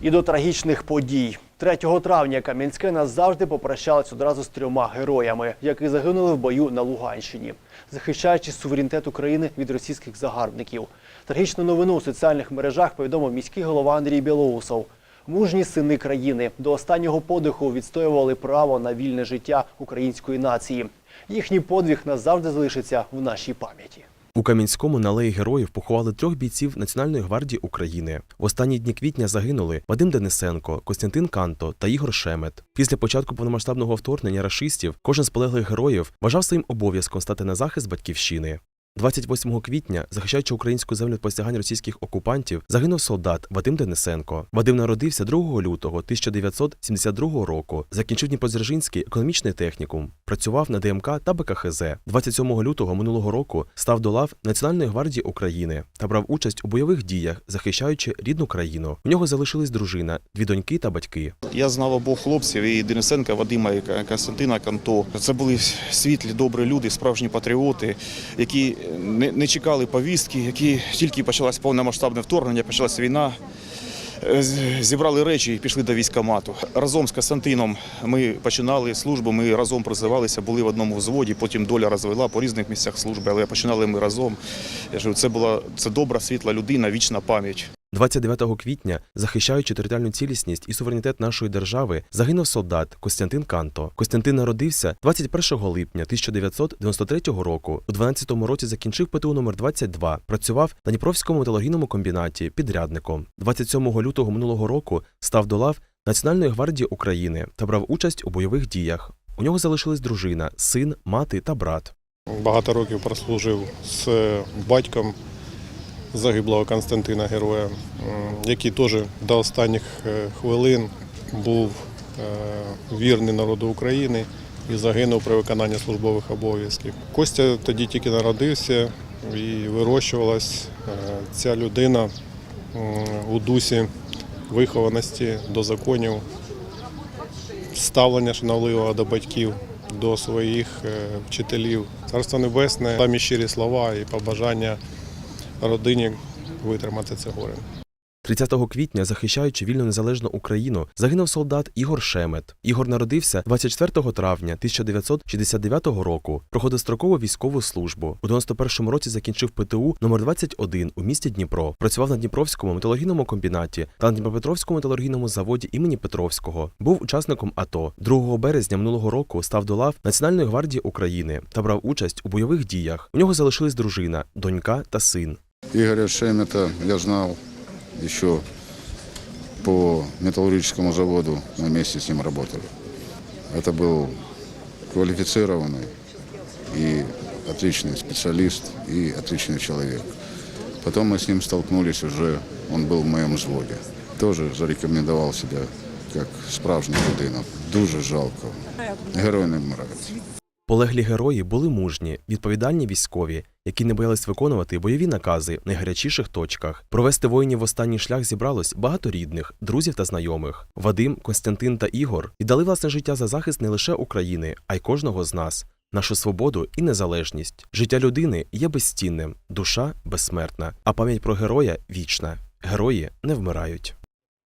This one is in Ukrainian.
І до трагічних подій. 3 травня Кам'янське назавжди попрощалось одразу з трьома героями, які загинули в бою на Луганщині, захищаючи суверенітет України від російських загарбників. Трагічну новину у соціальних мережах повідомив міський голова Андрій Білоусов. Мужні сини країни до останнього подиху відстоювали право на вільне життя української нації. Їхній подвиг назавжди залишиться в нашій пам'яті. У Кам'янському на алеї героїв поховали трьох бійців Національної гвардії України. В останні дні квітня загинули Вадим Денисенко, Костянтин Канто та Ігор Шемет. Після початку повномасштабного вторгнення рашистів кожен з полеглих героїв вважав своїм обов'язком стати на захист батьківщини. 28 квітня, захищаючи українську землю від посягань російських окупантів, загинув солдат Вадим Денисенко. Вадим народився 2 лютого 1972 року. Закінчив Дніпродзержинський економічний технікум, працював на ДМК та БКХЗ. 27 лютого минулого року став до лав Національної гвардії України та брав участь у бойових діях, захищаючи рідну країну. У нього залишились дружина, дві доньки та батьки. Я знав обох хлопців і Денисенка, Вадима і Константина Канто. Це були світлі, добрі люди, справжні патріоти, які не, не чекали повістки, які тільки почалось повномасштабне вторгнення, почалася війна. е, Зібрали речі і пішли до військкомату. Разом з Костянтином ми починали службу, ми разом призивалися, були в одному взводі, потім доля розвела по різних місцях служби, але починали ми разом. Я кажу, це була це добра, світла людина, вічна пам'ять. 29 квітня, захищаючи територіальну цілісність і суверенітет нашої держави, загинув солдат Костянтин Канто. Костянтин народився 21 липня 1993 року. У 12-му році закінчив ПТУ номер 22 Працював на Дніпровському металургійному комбінаті підрядником. 27 лютого минулого року став до лав Національної гвардії України та брав участь у бойових діях. У нього залишились дружина, син, мати та брат. Багато років прослужив з батьком загиблого Константина Героя, який теж до останніх е, хвилин був е, вірний народу України і загинув при виконанні службових обов'язків. Костя тоді тільки народився і вирощувалась е, ця людина у дусі вихованості до законів, ставлення шановливого до батьків, до своїх вчителів. Царство Небесне, самі щирі слова і побажання родині витримати це горе. 30 квітня, захищаючи вільну незалежну Україну, загинув солдат Ігор Шемет. Ігор народився 24 травня 1969 року. Проходив строкову військову службу. У 91 році закінчив ПТУ номер 21 у місті Дніпро. Працював на Дніпровському металургійному комбінаті та на Дніпропетровському металургійному заводі імені Петровського. Був учасником АТО. 2 березня минулого року став до лав Національної гвардії України та брав участь у бойових діях. У нього залишились дружина, донька та син. Игоря Шемета я знал еще по металлургическому заводу, мы вместе с ним работали. Это был квалифицированный и отличный специалист и отличный человек. Потом мы с ним столкнулись уже, он был в моем взводе. Тоже зарекомендовал себя как справжня людина. Дуже жалко. Герой не. Полеглі герої були мужні, відповідальні військові, які не боялись виконувати бойові накази в найгарячіших точках. Провести воїнів в останній шлях зібралось багато рідних, друзів та знайомих. Вадим, Костянтин та Ігор віддали власне життя за захист не лише України, а й кожного з нас, нашу свободу і незалежність. Життя людини є безцінним, душа безсмертна, а пам'ять про героя вічна. Герої не вмирають.